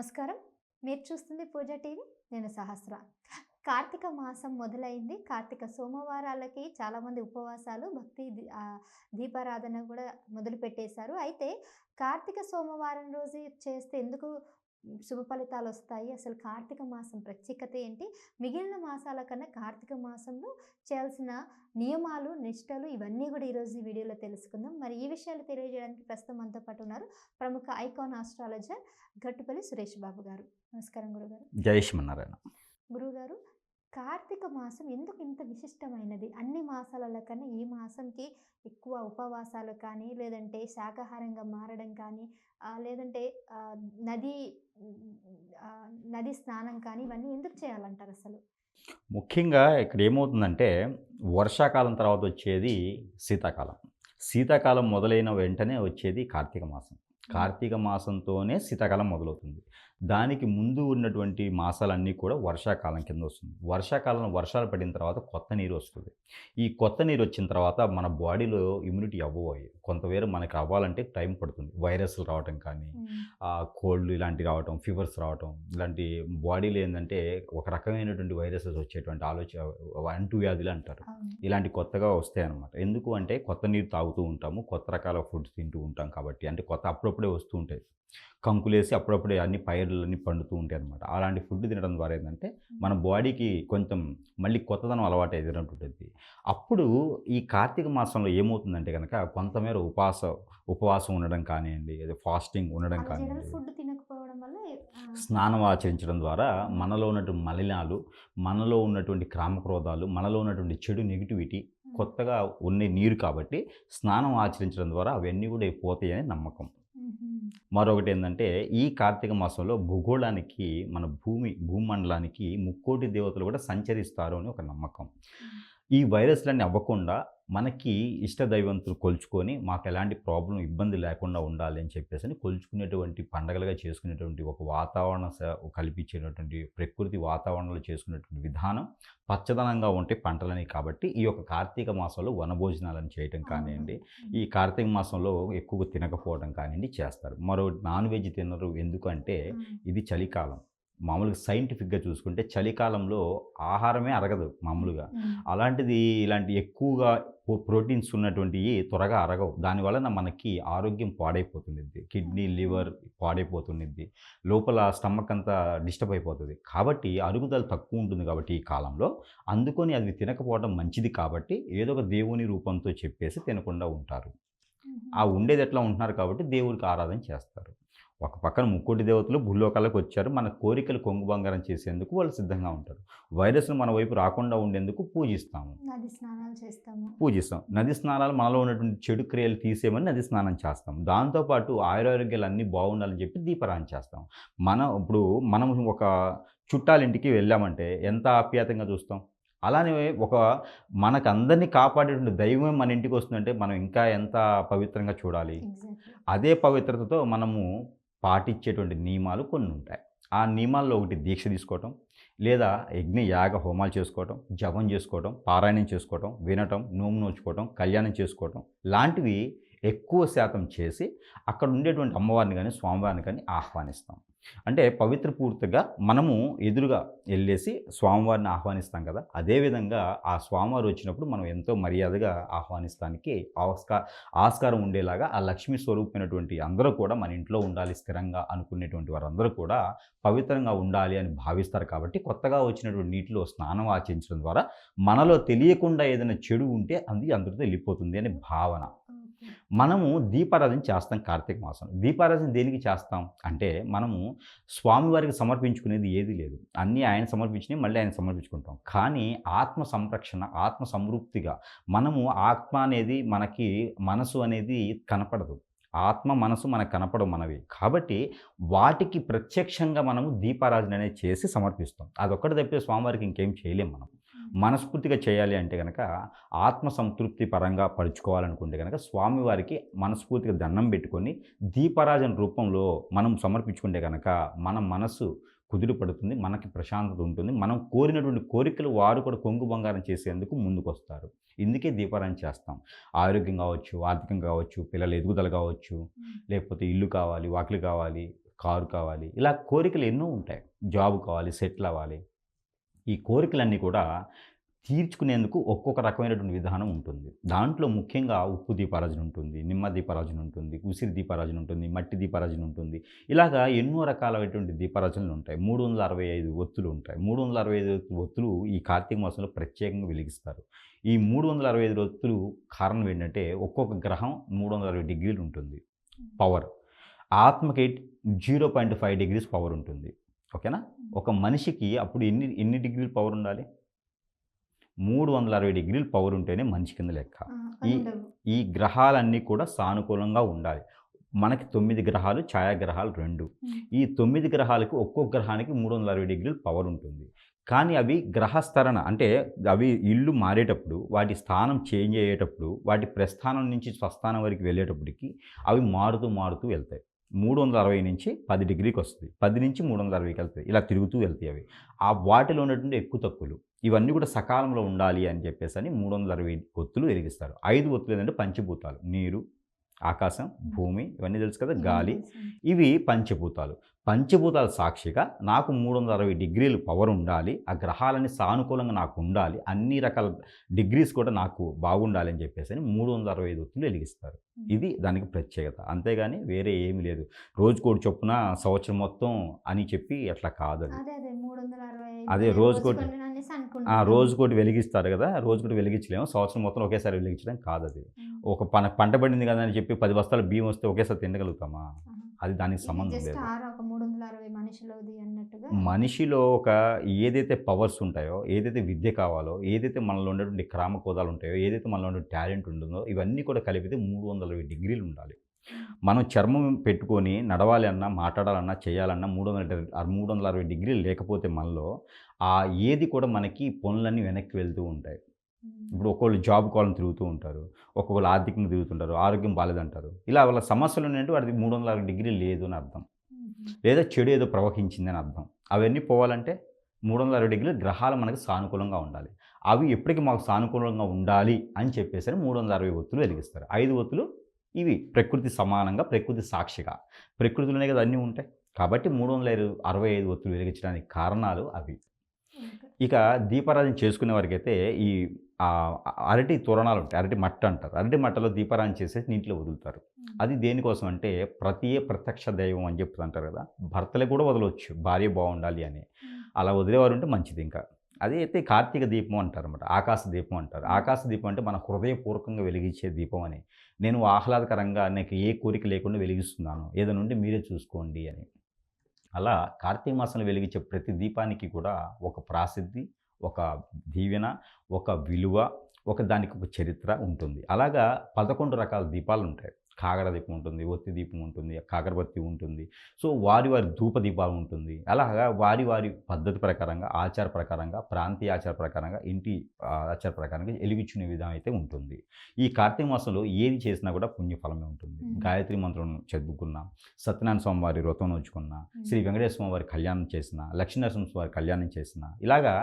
నమస్కారం. మీరు చూస్తుంది పూజ టీవీ. నేను సహస్ర. కార్తీక మాసం మొదలైంది. కార్తీక సోమవారాలకి చాలామంది ఉపవాసాలు భక్తి దీపారాధన కూడా మొదలు పెట్టేశారు అయితే కార్తీక సోమవారం రోజు చేస్తే ఎందుకు శుభ ఫలితాలు వస్తాయి. అసలు కార్తీక మాసం ప్రత్యేకత ఏంటి? మిగిలిన మాసాల కన్నా కార్తీక మాసంలో చేయాల్సిన నియమాలు నిష్టలు ఇవన్నీ కూడా ఈరోజు ఈ వీడియోలో తెలుసుకుందాం. మరి ఈ విషయాలు తెలియజేయడానికి ప్రస్తుతం మనతో పాటు ఉన్నారు ప్రముఖ ఐకాన్ ఆస్ట్రాలజర్ గట్టుపల్లి సురేష్ బాబు గారు. నమస్కారం గురుగారు. జై శ్రీమన్నారాయణ. గురుగారు కార్తీక మాసం ఎందుకు ఇంత విశిష్టమైనది? అన్ని మాసాలలో కన్నా ఈ మాసంకి ఎక్కువ ఉపవాసాలు కానీ లేదంటే శాకాహారంగా మారడం కానీ లేదంటే నది నది స్నానం కానీ ఇవన్నీ ఎందుకు చేయాలంటారు అసలు? ముఖ్యంగా ఇక్కడ ఏమవుతుందంటే వర్షాకాలం తర్వాత వచ్చేది శీతాకాలం. శీతాకాలం మొదలైన వెంటనే వచ్చేది కార్తీక మాసం. కార్తీక మాసంతోనే శీతాకాలం మొదలవుతుంది. దానికి ముందు ఉన్నటువంటి మాసాలన్నీ కూడా వర్షాకాలం కింద వస్తుంది. వర్షాకాలంలో వర్షాలు పడిన తర్వాత కొత్త నీరు వస్తుంది. ఈ కొత్త నీరు వచ్చిన తర్వాత మన బాడీలో ఇమ్యూనిటీ అవ్వబోయి కొంతవేరు మనకి అవ్వాలంటే టైం పడుతుంది. వైరస్లు రావటం కానీ కోల్డ్ ఇలాంటివి రావటం ఫీవర్స్ రావటం ఇలాంటి బాడీలో ఏంటంటే ఒక రకమైనటువంటి వైరసెస్ వచ్చేటువంటి ఆలోచన అంటు వ్యాధులు అంటారు. ఇలాంటి కొత్తగా వస్తాయి అన్నమాట. ఎందుకు అంటే కొత్త నీరు తాగుతూ ఉంటాము. కొత్త రకాల ఫుడ్స్ తింటూ ఉంటాం కాబట్టి. అంటే కొత్త అప్పుడప్పుడే వస్తూ ఉంటాయి. కంకులేసి అప్పుడప్పుడే అన్ని పైర్లు అన్ని పండుతూ ఉంటాయి అనమాట అలాంటి ఫుడ్ తినడం ద్వారా ఏంటంటే మన బాడీకి కొంచెం మళ్ళీ కొత్తదనం అలవాటు ఎదురంటుంటుంది అప్పుడు ఈ కార్తీక మాసంలో ఏమవుతుందంటే కనుక కొంతమేర ఉపవాస ఉపవాసం ఉండడం కానివ్వండి అదే ఫాస్టింగ్ ఉండడం కానివ్వండి ఫుడ్ తినకపోవడం వల్ల స్నానం ఆచరించడం ద్వారా మనలో ఉన్నటువంటి మలినాలు మనలో ఉన్నటువంటి క్రామక్రోధాలు మనలో ఉన్నటువంటి చెడు నెగిటివిటీ కొత్తగా ఉన్న నీరు కాబట్టి స్నానం ఆచరించడం ద్వారా అవన్నీ కూడా పోతాయని నమ్మకం. మరొకటి ఏంటంటే ఈ కార్తీక మాసంలో భూగోళానికి మన భూమి భూమండలానికి ముక్కోటి దేవతలు కూడా సంచరిస్తారు అని ఒక నమ్మకం. ఈ వైరస్లన్నీ అవ్వకుండా మనకి ఇష్ట దైవంతులు కొలుచుకొని మాకు ఎలాంటి ప్రాబ్లం ఇబ్బంది లేకుండా ఉండాలి అని చెప్పేసి అని కొలుచుకునేటువంటి పండగలుగా చేసుకునేటువంటి ఒక వాతావరణ కల్పించేటటువంటి ప్రకృతి వాతావరణంలో చేసుకునేటువంటి విధానం పచ్చదనంగా ఉంటే పంటలని కాబట్టి ఈ యొక్క కార్తీక మాసంలో వనభోజనాలను చేయటం కానివ్వండి. ఈ కార్తీక మాసంలో ఎక్కువగా తినకపోవడం కానివ్వండి చేస్తారు. మరో నాన్ వెజ్ తినరు ఎందుకంటే ఇది చలికాలం. మామూలుగా సైంటిఫిక్గా చూసుకుంటే చలికాలంలో ఆహారమే అరగదు మామూలుగా. అలాంటిది ఇలాంటి ఎక్కువగా ప్రో- ప్రోటీన్స్ ఉన్నటువంటివి త్వరగా అరగవు. దానివలన మనకి ఆరోగ్యం పాడైపోతుంది కిడ్నీ లివర్ పాడైపోతుంది లోపల స్టమక్ అంతా డిస్టర్బ్ అయిపోతుంది. కాబట్టి అరుగుదల తక్కువ ఉంటుంది కాబట్టి ఈ కాలంలో. అందుకొని అది తినకపోవడం మంచిది కాబట్టి ఏదో ఒక దేవుని రూపంతో చెప్పేసి తినకుండా ఉంటారు. ఆ ఉండేది ఎట్లా ఉంటున్నారు కాబట్టి దేవుడికి ఆరాధన చేస్తారు. ఒక పక్కన ముక్కోటి దేవతలు భూలోకాలకు వచ్చారు. మన కోరికలు కొంగు బంగారం చేసేందుకు వాళ్ళు సిద్ధంగా ఉంటారు. వైరస్ను మన వైపు రాకుండా ఉండేందుకు పూజిస్తాము. నది స్నానాలు చేస్తాము. పూజిస్తాం. నది స్నానాలు మనలో ఉన్నటువంటి చెడు క్రియలు తీసేయమని నది స్నానం చేస్తాం. దాంతోపాటు ఆయురారోగ్యాలు అన్నీ బాగుండాలని చెప్పి దీపారాయణ చేస్తాం. మనం ఇప్పుడు మనం ఒక చుట్టాలింటికి వెళ్ళామంటే ఎంత ఆప్యాయతంగా చూస్తాం? అలానే ఒక మనకు అందరినీ కాపాడేటువంటి దైవం మన ఇంటికి వస్తుందంటే మనం ఇంకా ఎంత పవిత్రంగా చూడాలి? అదే పవిత్రతతో మనము పాటించేటువంటి నియమాలు కొన్ని ఉంటాయి ఆ నియమాల్లో ఒకటి దీక్ష తీసుకోవటం లేదా యజ్ఞ యాగ హోమాలు చేసుకోవటం జపం చేసుకోవటం పారాయణం చేసుకోవటం వినటం నోము నోచుకోవటం కళ్యాణం చేసుకోవటం లాంటివి ఎక్కువ శాతం చేసి అక్కడ ఉండేటువంటి అమ్మవారిని కానీ స్వామివారిని కానీ ఆహ్వానిస్తాం. అంటే పవిత్ర పూర్తిగా మనము ఎదురుగా వెళ్ళేసి స్వామివారిని ఆహ్వానిస్తాం కదా. అదేవిధంగా ఆ స్వామివారు వచ్చినప్పుడు మనం ఎంతో మర్యాదగా ఆహ్వానిస్తానికి ఆస్కార ఆస్కారం ఉండేలాగా ఆ లక్ష్మీ స్వరూపమైనటువంటి అందరూ కూడా మన ఇంట్లో ఉండాలి స్థిరంగా అనుకునేటువంటి వారందరూ కూడా పవిత్రంగా ఉండాలి అని భావిస్తారు కాబట్టి కొత్తగా వచ్చినటువంటి నీటిలో స్నానం ఆచరించడం ద్వారా మనలో తెలియకుండా ఏదైనా చెడు ఉంటే అది అందరితో వెళ్ళిపోతుంది అనే భావన. మనము దీపారాధన చేస్తాం కార్తీక మాసం. దీపారాధన దేనికి చేస్తాం అంటే మనము స్వామివారికి సమర్పించుకునేది ఏది లేదు. అన్నీ ఆయన సమర్పించినవి మళ్ళీ ఆయన సమర్పించుకుంటాం. కానీ ఆత్మ సంరక్షణ ఆత్మ సంతృప్తిగా మనము ఆత్మ అనేది మనకి మనసు అనేది కనపడదు. ఆత్మ మనసు మనకు కనపడవు మనవి. కాబట్టి వాటికి ప్రత్యక్షంగా మనము దీపారాధన అనేది చేసి సమర్పిస్తాం. అదొక్కటి తప్పితే స్వామివారికి ఇంకేం చేయలేం మనం. మనస్ఫూర్తిగా చేయాలి అంటే కనుక ఆత్మ సంతృప్తి పరంగా పరుచుకోవాలనుకుంటే కనుక స్వామివారికి మనస్ఫూర్తిగా దండం పెట్టుకొని దీపారాజన రూపంలో మనం సమర్పించుకుంటే కనుక మన మనసు కుదురు పడుతుంది మనకి ప్రశాంతత ఉంటుంది. మనం కోరినటువంటి కోరికలు వారు కూడా కొంగు బంగారం చేసేందుకు ముందుకు వస్తారు ఇందుకే దీపారాయణ చేస్తాం. ఆరోగ్యం కావచ్చు ఆర్థికంగా కావచ్చు పిల్లల ఎదుగుదల కావచ్చు లేకపోతే ఇల్లు కావాలి వాకిలి కావాలి కారు కావాలి ఇలా కోరికలు ఎన్నో ఉంటాయి. జాబ్ కావాలి సెటిల్ అవ్వాలి. ఈ కోరికలన్నీ కూడా తీర్చుకునేందుకు ఒక్కొక్క రకమైనటువంటి విధానం ఉంటుంది. దాంట్లో ముఖ్యంగా ఉప్పు దీపారాజన ఉంటుంది నిమ్మ దీపారాజన ఉంటుంది ఉసిరి దీపారాజన ఉంటుంది మట్టి దీపారాజన ఉంటుంది. ఇలాగా ఎన్నో రకాలైనటువంటి దీపారాజనలు ఉంటాయి. మూడు వందల అరవై ఐదు ఒత్తులు ఉంటాయి. మూడు వందల అరవై ఐదు ఒత్తులు ఈ కార్తీక మాసంలో ప్రత్యేకంగా వెలిగిస్తారు. ఈ మూడు వందల అరవై ఐదు ఒత్తులు కారణం ఏంటంటే ఒక్కొక్క గ్రహం మూడు వందల అరవై డిగ్రీలు ఉంటుంది. పవర్. ఆత్మకి zero point five degrees power ఉంటుంది. ఓకేనా? ఒక మనిషికి అప్పుడు ఎన్ని ఎన్ని డిగ్రీలు పవర్ ఉండాలి? మూడు వందల అరవై డిగ్రీలు పవర్ ఉంటేనే మనిషి కింద లెక్క. ఈ-. ఈ గ్రహాలన్నీ కూడా సానుకూలంగా ఉండాలి. మనకి తొమ్మిది గ్రహాలు ఛాయాగ్రహాలు రెండు. ఈ తొమ్మిది గ్రహాలకు ఒక్కొక్క గ్రహానికి మూడు వందల అరవై డిగ్రీలు పవర్ ఉంటుంది. కానీ అవి గ్రహస్థరణ అంటే అవి ఇల్లు మారేటప్పుడు వాటి స్థానం చేంజ్ అయ్యేటప్పుడు వాటి ప్రస్థానం నుంచి స్వస్థానం వరకు వెళ్ళేటప్పటికి అవి మారుతూ మారుతూ వెళ్తాయి. మూడు వందల అరవై నుంచి పది డిగ్రీకి వస్తుంది. పది నుంచి మూడు వందల అరవైకి వెళ్తాయి ఇలా తిరుగుతూ వెళ్తాయి అవి. ఆ వాటిలో ఉన్నటువంటి ఎక్కువ తక్కువలు. ఇవన్నీ కూడా సకాలంలో ఉండాలి అని చెప్పేసి అని మూడు వందల అరవై ఒత్తులు వెలిగిస్తారు ఐదు ఒత్తులు ఏంటంటే పంచభూతాలు. నీరు ఆకాశం భూమి ఇవన్నీ తెలుసు కదా గాలి. ఇవి పంచభూతాలు. పంచభూతాల సాక్షిగా నాకు మూడు వందల అరవై డిగ్రీలు పవర్ ఉండాలి ఆ గ్రహాలన్నీ సానుకూలంగా నాకు ఉండాలి అన్ని రకాల డిగ్రీస్ కూడా నాకు బాగుండాలి అని చెప్పేసి అని మూడు వందల అరవై ఐదు ఒత్తులు వెలిగిస్తారు. ఇది దానికి ప్రత్యేకత. అంతేగాని వేరే ఏమీ లేదు. రోజుకోటి చొప్పున సంవత్సరం మొత్తం అని చెప్పి అట్లా కాదు అది. అదే రోజుకోటి-. రోజుకోటి వెలిగిస్తారు కదా రోజుకోటి వెలిగించలేము సంవత్సరం మొత్తం ఒకేసారి వెలిగించడం కాదు అది. ఒక పన పంట పడింది కదా అని చెప్పి పది బస్తాలు బియ్యం వస్తే ఒకేసారి తినగలుగుతామా. అది దానికి సంబంధం లేదు. మనిషిలో ఒక ఏదైతే పవర్స్ ఉంటాయో ఏదైతే విద్య కావాలో ఏదైతే మనలో ఉండేటువంటి క్రామకోదాలు ఉంటాయో ఏదైతే మనలో ఉండే టాలెంట్ ఉంటుందో ఇవన్నీ కూడా కలిపితే మూడు వందల డిగ్రీలు ఉండాలి. మనం చర్మం పెట్టుకొని నడవాలి అన్నా మాట్లాడాలన్నా చేయాలన్నా మూడు వందల మూడు వందల అరవై డిగ్రీలు లేకపోతే మనలో ఆ ఏది కూడా మనకి పనులన్నీ వెనక్కి వెళ్తూ ఉంటాయి. ఇప్పుడు ఒక్కొక్కళ్ళు జాబ్ కావాలని తిరుగుతూ ఉంటారు ఒక్కొక్కళ్ళు ఆర్థికంగా తిరుగుతుంటారు ఆరోగ్యం బాగాలేదంటారు ఇలా వాళ్ళ సమస్యలు ఉన్నాయంటే వాడికి మూడు వందల అరవై డిగ్రీలు లేదు అని అర్థం. లేదా చెడు ఏదో ప్రవహించిందని అర్థం. అవన్నీ పోవాలంటే మూడు వందల అరవై డిగ్రీలు గ్రహాలు మనకి సానుకూలంగా ఉండాలి. అవి ఎప్పటికీ మాకు సానుకూలంగా ఉండాలి అని చెప్పేసి మూడు వందల అరవై ఒత్తులు వెలిగిస్తారు. ఐదు ఒత్తులు ఇవి ప్రకృతి సమానంగా ప్రకృతి సాక్షిగా. ప్రకృతిలోనే కదా అన్నీ ఉంటాయి. కాబట్టి మూడు వందల ఇరవై- అరవై ఐదు ఒత్తులు వెలిగించడానికి కారణాలు అవి. ఇక దీపారాధన చేసుకునే వారికైతే ఈ అరటి తోరణాలు ఉంటాయి అరటి మట్ట అంటారు. అరటి మట్టలో దీపారాధన చేసేసి నీటిలో వదులుతారు. అది దేనికోసం అంటే ప్రతియే ప్రత్యక్ష దైవం అని చెప్తూ అంటారు కదా భర్తలే కూడా వదలవచ్చు భార్య బాగుండాలి అని. అలా వదిలేవారు ఉంటే మంచిది ఇంకా. అది అయితే కార్తీక దీపం అంటారు అనమాట ఆకాశ దీపం అంటారు. ఆకాశ దీపం అంటే మన హృదయపూర్వకంగా వెలిగించే దీపం అని. నేను ఆహ్లాదకరంగా నాకు ఏ కోరిక లేకుండా వెలిగిస్తున్నాను. ఏదైనా ఉంటే మీరే చూసుకోండి అని. అలా కార్తీక మాసంలో వెలిగించే ప్రతి దీపానికి కూడా ఒక ప్రాసిద్ధి ఒక దీవెన ఒక విలువ ఒక దానికి ఒక చరిత్ర ఉంటుంది. అలాగా పదకొండు రకాల దీపాలు ఉంటాయి కాగడ దీపం ఉంటుంది ఒత్తి దీపం ఉంటుంది కాకరబత్తి ఉంటుంది. సో వారి వారి ధూప దీపాలు ఉంటుంది. అలాగా వారి వారి పద్ధతి ప్రకారంగా ఆచార ప్రకారంగా ప్రాంతీయ ఆచార ప్రకారంగా ఇంటి ఆచార ప్రకారంగా వెలిగించుకునే విధానం అయితే ఉంటుంది. ఈ కార్తీక మాసంలో ఏది చేసినా కూడా పుణ్యఫలమే ఉంటుంది. గాయత్రి మంత్రం చదువుకున్నా సత్యనారాయణ స్వామి వారి వ్రతం నోచుకున్నా శ్రీ వెంకటేశ్వర స్వామి వారి కళ్యాణం చేసిన లక్ష్మీనరసింహ వారి కళ్యాణం చేసిన ఇలాగా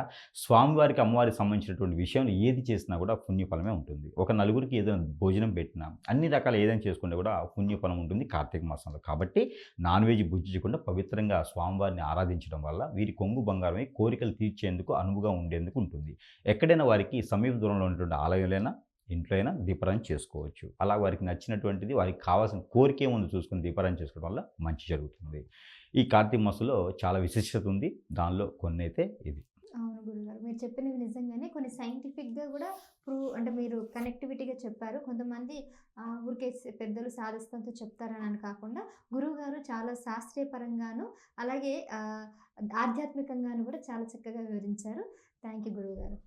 స్వామివారికి అమ్మవారికి సంబంధించినటువంటి విషయం ఏది చేసినా కూడా పుణ్యఫలమే ఉంటుంది. ఒక నలుగురికి ఏదైనా భోజనం పెట్టినా అన్ని రకాల ఏదైనా చేసుకుంటే కూడా పుణ్యఫలం ఉంటుంది కార్తీక మాసంలో. కాబట్టి నాన్ వెజ్ భుజించకుండా పవిత్రంగా స్వామివారిని ఆరాధించడం వల్ల వీరి కొంగు బంగారమై కోరికలు తీర్చేందుకు అనువుగా ఉండేందుకు ఉంటుంది. ఎక్కడైనా వారికి సమీప దూరంలో ఉన్నటువంటి ఆలయాలైనా ఇంట్లో అయినా దీపారాయణ చేసుకోవచ్చు. అలా వారికి నచ్చినటువంటిది వారికి కావాల్సిన కోరిక ఏముందో చూసుకుని దీపారాయణ చేసుకోవడం వల్ల మంచి జరుగుతుంది. ఈ కార్తీక మాసంలో చాలా విశిష్టత ఉంది. దానిలో కొన్ని అయితే ఇది. అవును గురుగారు. మీరు చెప్పినవి నిజంగానే కొన్ని సైంటిఫిక్గా కూడా ప్రూవ్ అంటే మీరు కనెక్టివిటీగా చెప్పారు. కొంతమంది ఊరికే పెద్దలు సాధిస్తంతో చెప్తారని అని కాకుండా గురువుగారు చాలా శాస్త్రీయపరంగాను అలాగే ఆధ్యాత్మికంగాను కూడా చాలా చక్కగా వివరించారు. థ్యాంక్ యూ గురువుగారు.